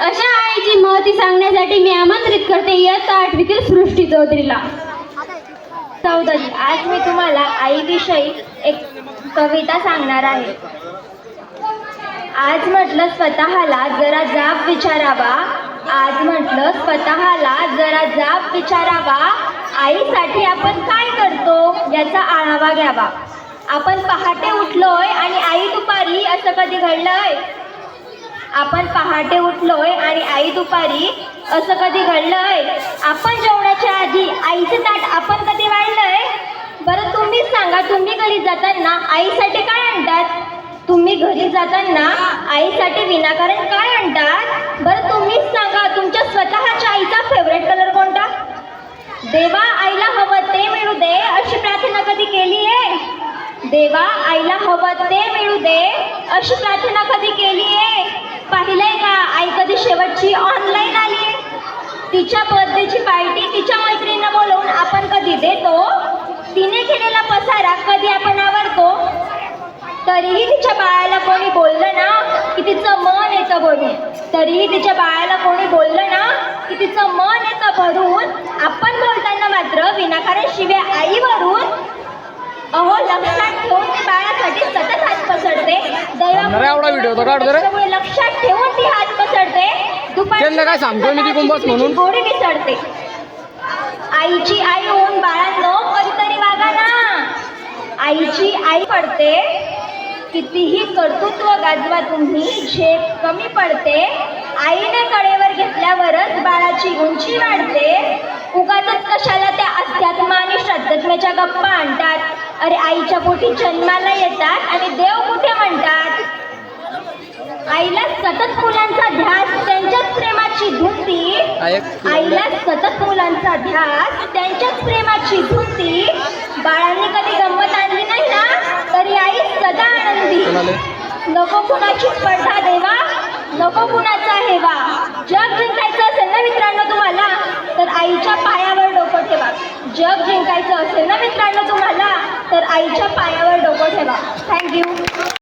अशा आईची महती सांगण्यासाठी मी आमंत्रित करते इयत्ता आठवीतील सृष्टी चौधरीला. चौधरी आज मी तुम्हाला आईविषयी एक कविता सांगणार आहे. आज म्हटलं स्वतःला जरा जाब विचारावा. आज म्हटलं स्वतःला जरा जाब विचारावा. आईसाठी आपण काय करतो याचा आढावा घ्यावा. आपण पहाटे उठलोय आणि आई दुपारी असं कधी घडलंय? आपण पहाटे उठलोय आणि आई दुपारी असं कधी घडलंय? आपण जेवणाच्या आधी आईचं ताट आपण कधी वाढलंय? बरं तुम्हीच सांगा तुम्ही घरी जाताना आईसाठी काय आणतात? तुम्ही घरी जाताना आईसाठी विनाकारण काय आणतात? बरं तुम्हीच सांगा तुमच्या स्वतःच्या आईचा फेवरेट कलर कोणता? देवा आईला हवं ते मिळू दे अशी प्रार्थना कधी केली आहे देवा आईला हवं ते मिळू दे अशी प्रार्थना कधी केली आहे पाहिलंय का आई शेवटची ऑनलाईन आली. तिच्या बर्थडेची पार्टी तिच्या मैत्रिणींना बोलवून आपण कधी देतो? तिने केलेला पसारा कधी आपण आवडतो? तरीही तिच्या बाळाला कोणी बोललं ना की तिचं मन येतं भरून तरीही तिच्या बाळाला कोणी बोललं ना की तिचं मन येतं भरून. आपण बोलताना मात्र विनाकारण शिव्या आईवरून. अहो लक्षात ठेवून ती बाळासाठी सतत हात पसरते. त्यामुळे लक्षात ठेवून ती हात पसरते दुपारी त्यांना काय सांगतोय मी ती कुंभच म्हणून? गोडी विसरते. आईची आई होऊन बाळांनो कधीतरी वागा ना. आईची आई पडते कितीही कर्तृत्व गाजवा तुम्ही झेप कमी पडते. आईने कडेवर घेतल्यावरच बाळाची उंची वाढते. उगाच कशाला त्या अध्यात्म आणि श्रद्धत्मेच्या गप्पा आणतात? अरे आईच्या पोटी जन्माला येतात आणि देव कुठे म्हणतात? आईला सतत मुलांचा ध्यास प्रेमाची धुंदी. आईला सतत मुलांचा ध्यास त्यांच्याच प्रेमाची धुंदी बाळांनी कधी गंमत आणली नाही ना तरी आई सदा आनंदी? नको कुणाची स्पर्धा देवा नको कुणाचा हेवा. जग जिंकायचं असेल ना मित्रांनो तुम्हाला तर आईच्या पायावर डोकं ठेवा. जग जिंकायचं असेल ना मित्रांनो तुम्हाला तर आईच्या पायावर डोकं ठेवा. थँक्यू